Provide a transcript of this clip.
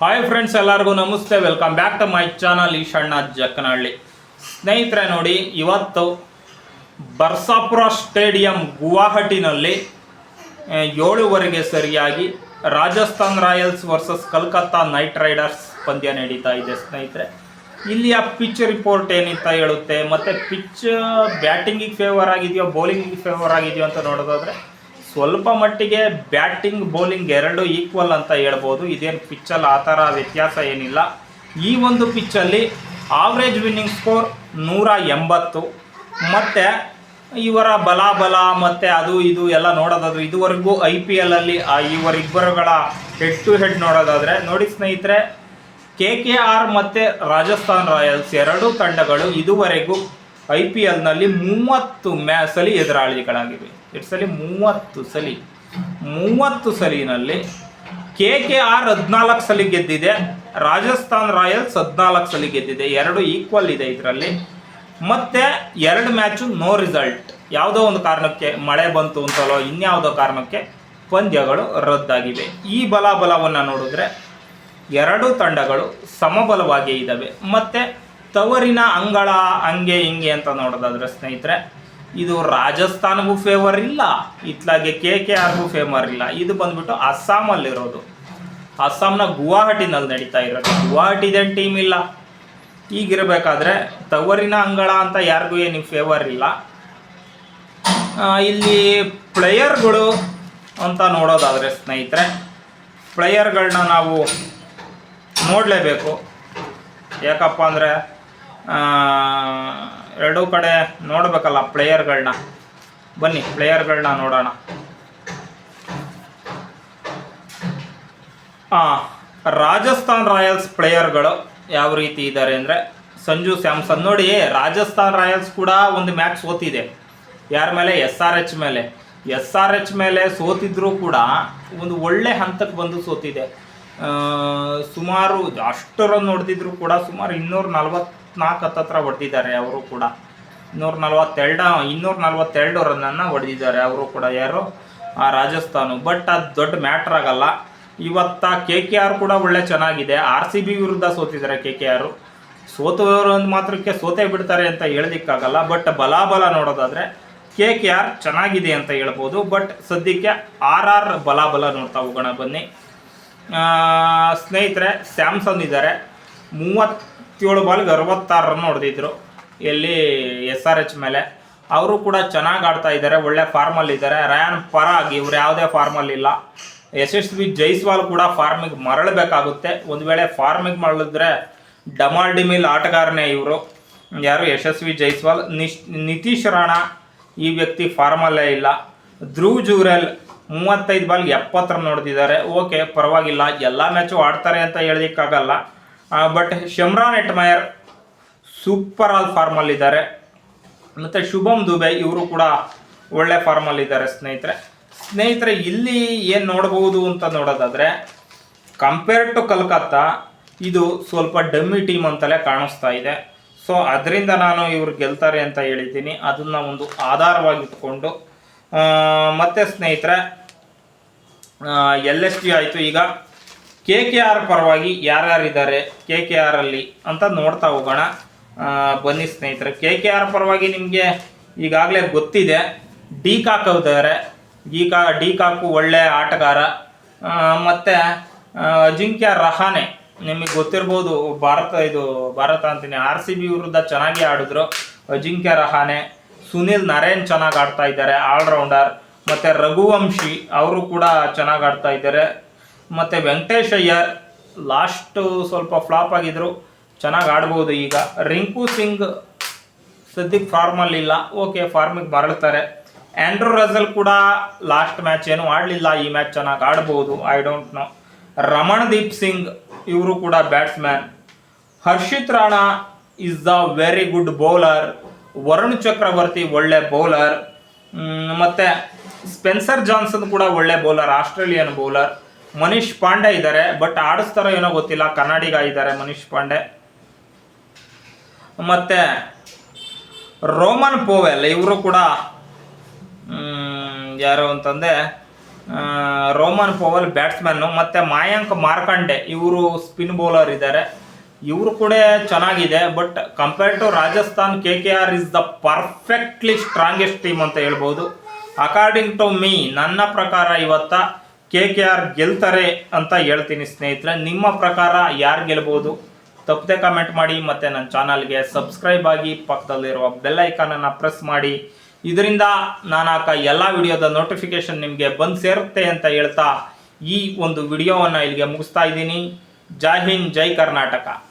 Hi friends ಎಲ್ಲರಿಗೂ ನಮಸ್ತೆ. Welcome back to my channel Eshanna Jakkanahalli. ಸ್ನೇಹಿತರೆ ನೋಡಿ, ಇವತ್ತು ಬರ್ಸಾಪುರ ಸ್ಟೇಡಿಯಂ ಗುವಾಹಟಿನಲ್ಲಿ ಏಳುವರೆಗೆ ಸರಿಯಾಗಿ Rajasthan Royals versus Kolkata Knight Riders ಪಂದ್ಯ ನಡೀತಾ ಇದೆ ಸ್ನೇಹಿತರೆ. ಇಲ್ಲಿಯ ಪಿಚ್ ರಿಪೋರ್ಟ್ ಏನಿತ್ತ ಹೇಳುತ್ತೆ, ಮತ್ತು ಪಿಚ್ ಬ್ಯಾಟಿಂಗಿಗೆ ಫೇವರ್ ಆಗಿದೆಯೋ ಬೌಲಿಂಗಿಗೆ ಫೇವರ್ ಆಗಿದೆಯೋ ಅಂತ ನೋಡೋದಾದ್ರೆ ಸ್ವಲ್ಪ ಮಟ್ಟಿಗೆ ಬ್ಯಾಟಿಂಗ್, ಬೌಲಿಂಗ್ ಎರಡು ಈಕ್ವಲ್ ಅಂತ ಹೇಳ್ಬೋದು. ಇದೇನು ಪಿಚ್ಚಲ್ಲಿ ಆ ಥರ ವ್ಯತ್ಯಾಸ ಏನಿಲ್ಲ. ಈ ಒಂದು ಪಿಚ್ಚಲ್ಲಿ ಆವ್ರೇಜ್ ವಿನ್ನಿಂಗ್ ಸ್ಕೋರ್ ನೂರ ಎಂಬತ್ತು. ಮತ್ತು ಇವರ ಬಲಾಬಲ ಮತ್ತು ಅದು ಇದು ಎಲ್ಲ ನೋಡೋದಾದ್ರು ಇದುವರೆಗೂ ಐ ಪಿ ಎಲ್ಲಲ್ಲಿ ಇವರಿಬ್ಬರುಗಳ ಹೆಡ್ ಟು ಹೆಡ್ ನೋಡೋದಾದರೆ ನೋಡಿ ಸ್ನೇಹಿತರೆ ಕೆ ಕೆ ಆರ್ ಮತ್ತು ರಾಜಸ್ಥಾನ್ ರಾಯಲ್ಸ್ ಎರಡೂ ತಂಡಗಳು ಇದುವರೆಗೂ ಐ ಪಿ ಎಲ್ನಲ್ಲಿ ಮೂವತ್ತು ಮ್ಯಾ, ಸಲಿ ಎದುರಾಳಿಗಳಾಗಿವೆ. ಎಷ್ಟು ಸಲಿ ಮೂವತ್ತು ಸಲಿ. ಮೂವತ್ತು ಸಲಿನಲ್ಲಿ ಕೆ ಕೆ ಆರ್ ಹದಿನಾಲ್ಕು ಸಲಿ ಗೆದ್ದಿದೆ. ರಾಜಸ್ಥಾನ್ ರಾಯಲ್ಸ್ ಹದಿನಾಲ್ಕು ಸಲಿ ಗೆದ್ದಿದೆ. ಎರಡು ಈಕ್ವಲ್ ಇದೆ ಇದರಲ್ಲಿ. ಮತ್ತೆ ಎರಡು ಮ್ಯಾಚು ನೋ ರಿಸಲ್ಟ್ ಯಾವುದೋ ಒಂದು ಕಾರಣಕ್ಕೆ ಮಳೆ ಬಂತು ಅಂತಲೋ ಇನ್ಯಾವುದೋ ಕಾರಣಕ್ಕೆ ಪಂದ್ಯಗಳು ರದ್ದಾಗಿವೆ. ಈ ಬಲಾಬಲವನ್ನು ನೋಡಿದ್ರೆ ಎರಡೂ ತಂಡಗಳು ಸಮಬಲವಾಗಿ ಇದ್ದಾವೆ ಮತ್ತು ತವರಿನ ಅಂಗಳ ಹಂಗೆ ಹಿಂಗೆ ಅಂತ ನೋಡೋದಾದ್ರೆ ಸ್ನೇಹಿತರೆ. ಇದು ರಾಜಸ್ಥಾನಗೂ ಫೇವರ್ ಇಲ್ಲ, ಇತ್ಲಾಗೆ ಕೆ ಕೆ ಆರ್ಗೂ ಫೇವರ್ ಇಲ್ಲ. ಇದು ಬಂದ್ಬಿಟ್ಟು ಅಸ್ಸಾಮಲ್ಲಿರೋದು. ಅಸ್ಸಾಂನ ಗುವಾಹಟಿನಲ್ಲಿ ನಡೀತಾ ಇರೋದು. ಗುವಾಹಟಿದೇನು ಟೀಮ್ ಇಲ್ಲ. ಈಗಿರಬೇಕಾದ್ರೆ ತವರಿನ ಅಂಗಳ ಅಂತ ಯಾರಿಗೂ ಏನು ಫೇವರ್ ಇಲ್ಲ. ಇಲ್ಲಿ ಪ್ಲೇಯರ್ಗಳು ಅಂತ ನೋಡೋದಾದರೆ ಸ್ನೇಹಿತರೆ, ಪ್ಲೇಯರ್ಗಳನ್ನ ನಾವು ನೋಡಲೇಬೇಕು. ಯಾಕಪ್ಪ ಅಂದರೆ ಎರಡೂ ಕಡೆ ನೋಡಬೇಕಲ್ಲ ಪ್ಲೇಯರ್ಗಳನ್ನ. ಬನ್ನಿ, ಪ್ಲೇಯರ್ಗಳನ್ನ ನೋಡೋಣ. ಹಾಂ ರಾಜಸ್ಥಾನ್ ರಾಯಲ್ಸ್ ಪ್ಲೇಯರ್ಗಳು ಯಾವ ರೀತಿ ಇದ್ದಾರೆ ಅಂದರೆ, ಸಂಜು ಸ್ಯಾಮ್ಸನ್ ನೋಡಿ, ರಾಜಸ್ಥಾನ್ ರಾಯಲ್ಸ್ ಕೂಡ ಒಂದು ಮ್ಯಾಚ್ ಸೋತಿದೆ. ಯಾರ ಮೇಲೆ? ಎಸ್ ಆರ್ ಎಚ್ ಮೇಲೆ. ಎಸ್ ಆರ್ ಎಚ್ ಮೇಲೆ ಸೋತಿದ್ರೂ ಕೂಡ ಒಂದು ಒಳ್ಳೆ ಹಂತಕ್ಕೆ ಬಂದು ಸೋತಿದೆ. ಸುಮಾರು ಅಷ್ಟು ರನ್ ಹೊಡೆದಿದ್ರು ಕೂಡ ಸುಮಾರು ಇನ್ನೂರ ನಲ್ವತ್ನಾಲ್ಕು ಹತ್ತತ್ರ ಹೊಡೆದಿದ್ದಾರೆ ಅವರು ಕೂಡ. ಇನ್ನೂರ ನಲ್ವತ್ತೆರಡ, ಇನ್ನೂರ ನಲ್ವತ್ತೆರಡು ರನ್ನನ್ನು ಹೊಡೆದಿದ್ದಾರೆ ಅವರು ಕೂಡ ಯಾರು? ಆ, ರಾಜಸ್ಥಾನ. ಬಟ್ ಅದು ದೊಡ್ಡ ಮ್ಯಾಟ್ರ್ ಆಗಲ್ಲ. ಇವತ್ತ ಕೆ ಕೆ ಆರ್ ಕೂಡ ಒಳ್ಳೆ ಚೆನ್ನಾಗಿದೆ. ಆರ್ ಸಿ ಬಿ ವಿರುದ್ಧ ಸೋತಿದ್ದಾರೆ ಕೆ ಕೆ ಆರು. ಸೋತವರು ಒಂದು ಮಾತ್ರಕ್ಕೆ ಸೋತೇ ಬಿಡ್ತಾರೆ ಅಂತ ಹೇಳೋದಕ್ಕಾಗಲ್ಲ. ಬಟ್ ಬಲಾಬಲ ನೋಡೋದಾದರೆ ಕೆ ಕೆ ಆರ್ ಚೆನ್ನಾಗಿದೆ ಅಂತ ಹೇಳ್ಬೋದು. ಬಟ್ ಸದ್ಯಕ್ಕೆ ಆರ್ ಆರ್ ಬಲಾಬಲ ನೋಡ್ತಾ ಹೋಗೋಣ ಬನ್ನಿ. ಸ್ನೇಹಿತರೆ ಸ್ಯಾಮ್ಸನ್ ಇದ್ದಾರೆ. ಮೂವತ್ತೇಳು ಬಾಲ್ಗೆ ಅರವತ್ತಾರು ರನ್ ಹೊಡೆದಿದ್ರು. ಎಲ್ಲಿ ಎಸ್ ಆರ್ ಎಚ್ ಮೇಲೆ. ಅವರು ಕೂಡ ಚೆನ್ನಾಗಿ ಆಡ್ತಾ ಇದ್ದಾರೆ, ಒಳ್ಳೆ ಫಾರ್ಮಲ್ಲಿ ಇದ್ದಾರೆ. ರಯಾನ್ ಪರಾಗ್, ಇವ್ರು ಯಾವುದೇ ಫಾರ್ಮಲ್ಲಿಲ್ಲ ಯಶಸ್ವಿ ಜೈಸ್ವಾಲ್ ಕೂಡ ಫಾರ್ಮಿಗೆ ಮರಳಬೇಕಾಗುತ್ತೆ. ಒಂದು ವೇಳೆ ಫಾರ್ಮಿಗೆ ಮರಳಿದ್ರೆ ಡಮಾಲ್ ಡಿಮಿಲ್ ಆಟಗಾರನೇ ಇವರು. ಯಾರು? ಯಶಸ್ವಿ ಜೈಸ್ವಾಲ್. ನಿಶ್ ನಿತೀಶ್ ರಾಣಾ ಈ ವ್ಯಕ್ತಿ ಫಾರ್ಮಲ್ಲೇ ಇಲ್ಲ. ಧ್ರುವ್ ಜೂರೆಲ್ ಮೂವತ್ತೈದು ಬಾಲ್ಗೆ ಎಪ್ಪತ್ತರ ರನ್ ಹೊಡೆದಿದ್ದಾರೆ ಓಕೆ, ಪರವಾಗಿಲ್ಲ. ಎಲ್ಲ ಮ್ಯಾಚು ಆಡ್ತಾರೆ ಅಂತ ಹೇಳೋದಕ್ಕಾಗಲ್ಲ but Shimron Hetmyer super all ಫಾರ್ಮಲ್ಲಿದ್ದಾರೆ ಮತ್ತು ಶುಭಮ್ ದುಬೆ ಇವರು ಕೂಡ ಒಳ್ಳೆ ಫಾರ್ಮಲ್ಲಿದ್ದಾರೆ ಸ್ನೇಹಿತರೆ. ಸ್ನೇಹಿತರೆ, ಇಲ್ಲಿ ಏನು ನೋಡಬಹುದು ಅಂತ ನೋಡೋದಾದರೆ ಕಂಪೇರ್ ಟು ಕಲ್ಕತ್ತಾ ಇದು ಸ್ವಲ್ಪ ಡಮ್ಮಿ ಟೀಮ್ ಅಂತಲೇ ಕಾಣಿಸ್ತಾ ಇದೆ. ಸೊ ಅದರಿಂದ ನಾನು ಇವ್ರು ಗೆಲ್ತಾರೆ ಅಂತ ಹೇಳಿದ್ದೀನಿ. ಅದನ್ನು ಒಂದು ಆಧಾರವಾಗಿಟ್ಕೊಂಡು ಮತ್ತೆ ಸ್ನೇಹಿತರೆ ಎಲ್ ಎಸ್ ಟಿ ಆಯಿತು. ಈಗ ಕೆ ಕೆ ಆರ್ ಪರವಾಗಿ ಯಾರ್ಯಾರಿದ್ದಾರೆ ಕೆ ಕೆ ಆರಲ್ಲಿ ಅಂತ ನೋಡ್ತಾ ಹೋಗೋಣ. ಬನ್ನಿ ಸ್ನೇಹಿತರೆ. ಕೆ ಕೆ ಆರ್ ಪರವಾಗಿ ನಿಮಗೆ ಈಗಾಗಲೇ ಗೊತ್ತಿದೆ, ಡಿ ಕಾಕ್ ಇದ್ದಾರೆ. ಡಿ ಕಾ, ಡಿ ಕಾಕು ಒಳ್ಳೆ ಆಟಗಾರ. ಮತ್ತು ಅಜಿಂಕ್ಯ ರಹಾನೆ, ನಿಮಗೆ ಗೊತ್ತಿರ್ಬೋದು, ಭಾರತ, ಇದು ಭಾರತ ಅಂತೀನಿ. ಆರ್ ಸಿ ಬಿ ವಿರುದ್ಧ ಚೆನ್ನಾಗಿ ಆಡಿದ್ರು ಅಜಿಂಕ್ಯ ರಹಾನೆ. ಸುನಿಲ್ ನಾರಾಯಣ್ ಚೆನ್ನಾಗಿ ಆಡ್ತಾ ಇದ್ದಾರೆ, ಆಲ್ರೌಂಡರ್, ಮತ್ತು ರಘುವಂಶಿ ಅವರು ಕೂಡ ಚೆನ್ನಾಗಿ ಆಡ್ತಾ ಇದ್ದಾರೆ. ಮತ್ತು ವೆಂಕಟೇಶ್ ಅಯ್ಯರ್ ಲಾಸ್ಟು ಸ್ವಲ್ಪ ಫ್ಲಾಪ್ ಆಗಿದ್ದರು ಚೆನ್ನಾಗಿ ಆಡ್ಬೋದು ಈಗ. ರಿಂಕು ಸಿಂಗ್ ಸದ್ಯಕ್ಕೆ ಫಾರ್ಮಲ್ಲಿ ಇಲ್ಲ. ಓಕೆ, ಫಾರ್ಮಿಗೆ ಬರಳ್ತಾರೆ ಆ್ಯಂಡ್ರೂ ರಜಲ್ ಕೂಡ ಲಾಸ್ಟ್ ಮ್ಯಾಚ್ ಏನು ಆಡಲಿಲ್ಲ. ಈ ಮ್ಯಾಚ್ ಚೆನ್ನಾಗಿ ಆಡ್ಬೋದು. I don't know. Ramandeep Singh ಇವರು ಕೂಡ batsman. Harshit Rana is the very good bowler. Varun Chakravarthy ಒಳ್ಳೆ ಬೌಲರ್ ಮತ್ತು ಸ್ಪೆನ್ಸರ್ ಜಾನ್ಸನ್ ಕೂಡ ಒಳ್ಳೆ bowler Australian bowler. Manish Pandey ಇದ್ದಾರೆ ಬಟ್ ಆಡಿಸ್ತಾರೋ ಏನೋ ಗೊತ್ತಿಲ್ಲ ಕನ್ನಡಿಗ ಇದ್ದಾರೆ ಮನೀಶ್ ಪಾಂಡೆ. ಮತ್ತು ರೋಮನ್ ಪೋವೆಲ್ ಇವರು ಕೂಡ ಯಾರು ಅಂತಂದೆ ಆ, ರೋಮನ್ ಪೋವೆಲ್ ಬ್ಯಾಟ್ಸ್ಮನ್ ಮತ್ತು ಮಾಯಾಂಕ್ ಮಾರ್ಕಂಡೆ ಇವರು ಸ್ಪಿನ್ ಬೌಲರ್ ಇದ್ದಾರೆ ಇವರು ಕೂಡ ಚೆನ್ನಾಗಿದೆ but compare to Rajasthan, K K R is the perfectly strongest team ಅಂತ ಹೇಳ್ಬೋದು. ಅಕಾರ್ಡಿಂಗ್ ಟು ಮೀ ನನ್ನ ಪ್ರಕಾರ ಇವತ್ತ ಕೆ ಕೆ ಆರ್ ಗೆಲ್ತಾರೆ ಅಂತ ಹೇಳ್ತೀನಿ ಸ್ನೇಹಿತರೆ. ನಿಮ್ಮ ಪ್ರಕಾರ ಯಾರು ಗೆಲ್ಬೋದು? ತಪ್ಪದೆ ಕಮೆಂಟ್ ಮಾಡಿ, ಮತ್ತು ನನ್ನ ಚಾನಲ್ಗೆ ಸಬ್ಸ್ಕ್ರೈಬ್ ಆಗಿ ಪಕ್ಕದಲ್ಲಿರುವ ಬೆಲ್ ಐಕಾನನ್ನು ಪ್ರೆಸ್ ಮಾಡಿ. ಇದರಿಂದ ನಾನು ಹಾಕ ಎಲ್ಲ ವಿಡಿಯೋದ ನೋಟಿಫಿಕೇಶನ್ ನಿಮಗೆ ಬಂದು ಸೇರುತ್ತೆ ಅಂತ ಹೇಳ್ತಾ ಈ ಒಂದು ವಿಡಿಯೋವನ್ನು ಇಲ್ಲಿಗೆ ಮುಗಿಸ್ತಾ ಇದ್ದೀನಿ. जय हिंद जय कर्नाटका।